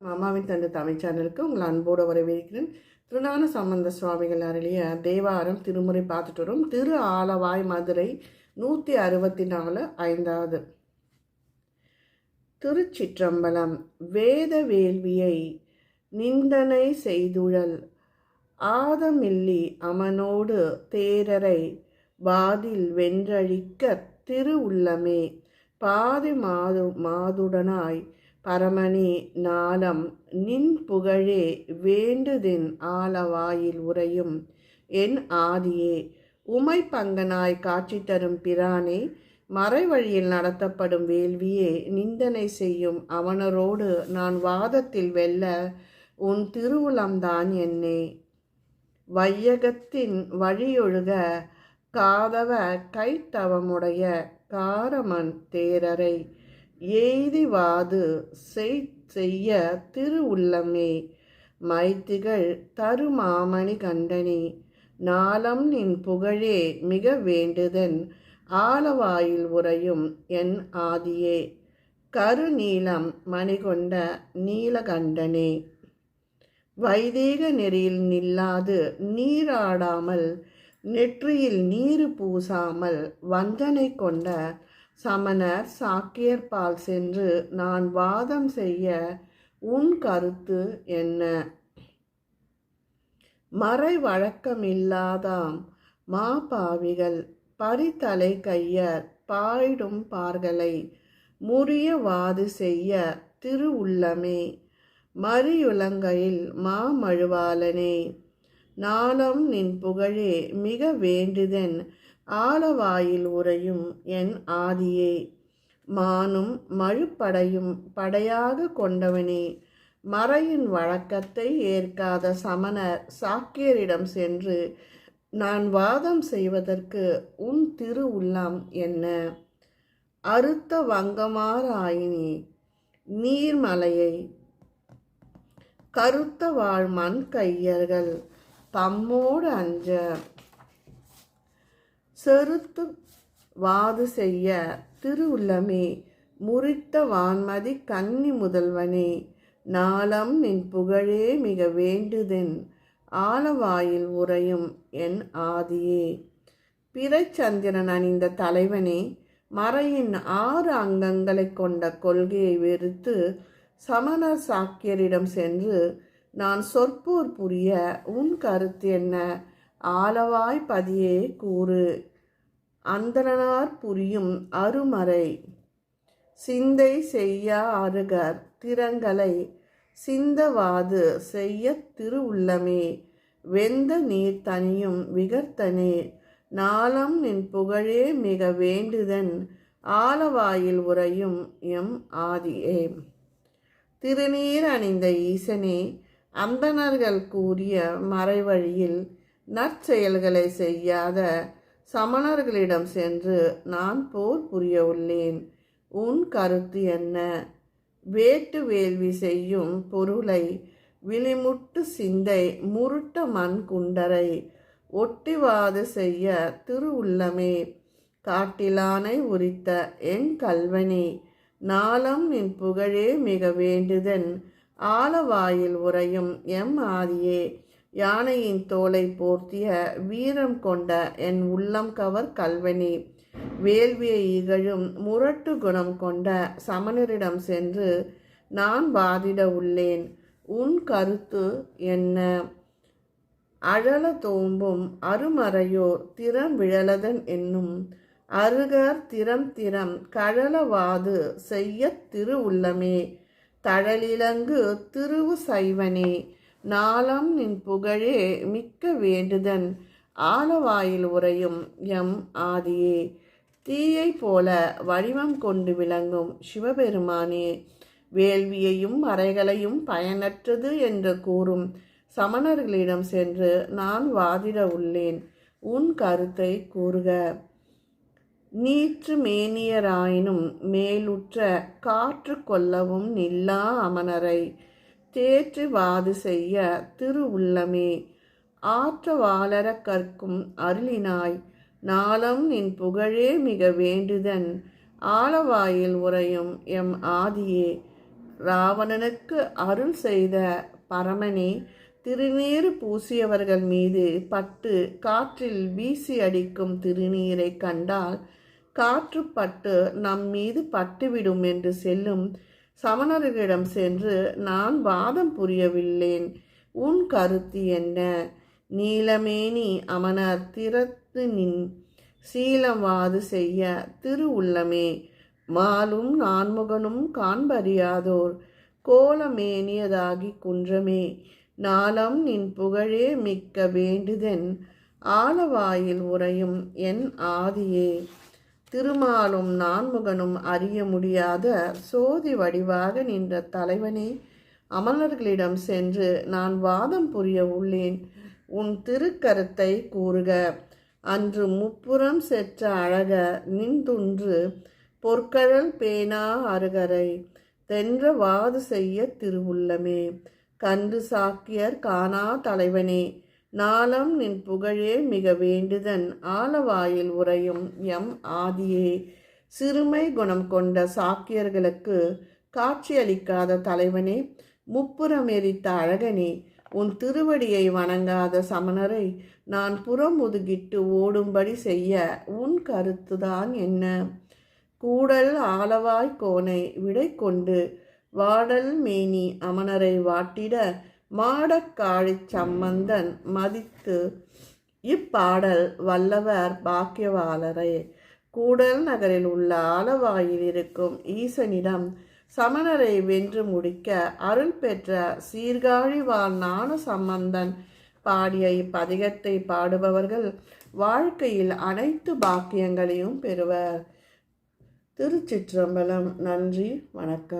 அம்மாவின் தந்தை தமிழ் சேனலுக்கு உங்கள் அன்போடு வரவேற்கிறேன். திருஞான சம்பந்த சுவாமிகள் அருளிய தேவாரம் திருமுறை பார்த்துட்டு வரும். திரு ஆலவாய் மதுரை நூற்றி அறுபத்தி நாலு ஐந்தாவது. திருச்சிற்றம்பலம் வேத வேள்வியை நிந்தனை செய்துழல் ஆதமில்லி அமனோடு தேரரை வாதில் வென்றழிக்க திரு உள்ளமே பாதி மாது மாதுடனாய் பரமணி நாளம் நின் புகழே வேண்டுதின் ஆலவாயில் உறையும். என் ஆதியே உமை பங்கனாய் காட்சி தரும் பிரானே மறைவழியில் நடத்தப்படும் வேள்வியே நிந்தனை செய்யும் அவனரோடு நான் வாதத்தில் வெல்ல உன் திருவுளம்தான் என்னே. வையகத்தின் வழியொழுக காதவ கைத்தவமுடைய காரமன் தேரரை. எய்திவாது செய் செய்ய திரு உள்ளமே மைத்திகள் தருமாமணி கண்டனி நாளம் நின் புகழே மிக வேண்டுதன் ஆலவாயில் உறையும் என் ஆதியே. கருநீலம் மணிகொண்ட நீலகண்டனே. வைதீக நெறியில் நில்லாது நீராடாமல் நெற்றியில் நீர் பூசாமல் வந்தனை கொண்ட சமணர் சாக்கியர் பால் சென்று நான் வாதம் செய்ய உன் கருத்து என்ன? மறை வழக்கமில்லாதாம் மாபாவிகள் பரித்தலை கையர் பாயிடும் பார்களை முறிய வாது செய்ய திரு உள்ளமே. மறியுலங்கையில் மாமழுவாளனே நாளம் நின் புகழே மிக வேண்டுதென் ஆலவாயில் உறையும் என் ஆதியே. மானும் மழுப்படையும் படையாக கொண்டவனே. மறையின் வழக்கத்தை ஏற்காத சமணர் சாக்கியரிடம் சென்று நான் வாதம் செய்வதற்கு உன் திரு உள்ளம் என்ன? அறுத்த வங்கமாராயினி நீர்மலையை கருத்த வாழ் மண் கையர்கள் தம்மோடு அஞ்ச செருத்து வாது செய்ய திருவுள்ளமே முறித்த வான்மதி கன்னி முதல்வனே நாளம் நின் புகழே மிக வேண்டுதென் ஆலவாயில் உறையும் என் ஆதியே. பிறைச்சந்திரன் அணிந்த தலைவனே மறையின் ஆறு அங்கங்களை கொண்ட கொள்கையை வெறுத்து சமண சாக்கியரிடம் சென்று நான் சொற்போர் புரிய உன் கருத்து என்ன? ஆலவாய் பதியே கூறு. அந்தனார் புரியும் அருமறை. சிந்தை செய்ய அருகர் திறங்களை சிந்தவாது செய்ய திருவுள்ளமே. வெந்த நீர் தனியும் விகர்த்தனே நாளம் நின் புகழே மிக வேண்டுதன். ஆலவாயில் உறையும் எம் ஆதியே. திருநீர் அணிந்த ஈசனே அந்தணர்கள் கூறிய மறைவழியில் நற்செயல்களை செய்யாத சமணர்களிடம் சென்று நான் போர் புரிய உள்ளேன் உன் கருத்து என்ன? வேட்டு வேள்வி செய்யும் பொருளை விழிமுட்டு சிந்தை முருட்ட மண் குண்டரை ஒட்டிவாது செய்ய திரு உள்ளமே. காட்டிலானை உரித்த என் கல்வனி நாளம் நின் புகழே மிக வேண்டுதன் ஆலவாயில் உறையும் எம் ஆதியே. யானையின் தோலை போர்த்திய வீரம் கொண்ட என் உள்ளம் கவர் கல்வனி வேள்வியை இகழும் முரட்டு குணம் கொண்ட சமணரிடம் சென்று நான் வாதிட உள்ளேன். உன் கருத்து என்ன? அழல தோம்பும் அருமறையோர் திறம் விழலதன் என்னும் அருகர் திறம் திறம் கழலவாது செய்ய திரு உள்ளமே. தழலிலங்கு திருவு சைவனே. நாளம் நின் புகழே மிக்க வேண்டுதன். ஆலவாயில் உறையும் எம் ஆதியே. தீயை போல வடிவம் கொண்டு விளங்கும் சிவபெருமானே வேள்வியையும் அறைகளையும் பயனற்றது என்று கூறும் சமணர்களிடம் சென்று நான் வாதிட உள்ளேன். உன் கருத்தை கூறுக. நீற்று மேனியராயினும் மேலுற்ற காற்று கொல்லவும் நில்லா அமனரை. தேற்றுவாது செய்ய திரு உள்ளமே. ஆற்ற வாளர கற்கும் அருளினாய் நாளம் நின் புகழே மிக வேண்டுதன் ஆலவாயில் உறையும் எம் ஆதியே. ராவணனுக்கு அருள் செய்த பரமனே திருநீர் பூசியவர்கள் மீது பட்டு காற்றில் வீசி அடிக்கும் திருநீரை கண்டால் காற்று பட்டு நம் மீது பட்டுவிடும் என்று செல்லும் சமணர்களிடம் சென்று நான் வாதம் புரியவில்லேன். உன் கருத்து என்ன? நீலமேனி அமனர் திறத்து நின் சீலவாது செய்ய திரு உள்ளமே. மாலும் நான்முகனும் காண்பறியாதோர் கோலமேனியதாகி குன்றமே. நாளம் நின் புகழே மிக்க வேண்டுதென். ஆலவாயில் உறையும் என் ஆதியே. திருமாலும் நான்முகனும் அறிய முடியாத சோதி வடிவாக நின்ற தலைவனே அமலர்களிடம் சென்று நான் வாதம் புரிய உள்ளேன். உன் திருக்கருத்தை கூறுக. அன்று முப்புறம் செற்ற அழக நின்றுன்று பொற்கழல் பேனா அருகரை தென்ற வாது செய்ய திருவுள்ளமே. கன்று சாக்கியர் காணா தலைவனே நாளம் நின் புகழே மிக வேண்டுதன் ஆலவாயில் உறையும் எம் ஆதியே. சிறுமை குணம் கொண்ட சாக்கியர்களுக்கு காட்சியளிக்காத தலைவனே முப்புறம் எரித்த அழகனே உன் திருவடியை வணங்காத சமணரை நான் புறமுதுகிட்டு ஓடும்படி செய்ய உன் கருத்துதான் என்ன? கூடல் ஆலவாய் கோனை விடை கொண்டு வாடல் மேனி அமணரை வாட்டிட மாடக்காழிச் சம்பந்தன் மதித்து இப்பாடல் வல்லவர் பாக்கியவாளரே கூடல் நகரில் உள்ள ஆலவாயில் இருக்கும் ஈசனிடம் சமணரை வென்று முடிக்க அருள் பெற்ற சீர்காழிவாழ் ஞான சம்பந்தன் பாடிய இப்பதிகத்தை பாடுபவர்கள் வாழ்க்கையில் அனைத்து பாக்கியங்களையும் பெறுவர். திருச்சிற்றம்பலம். நன்றி. வணக்கம்.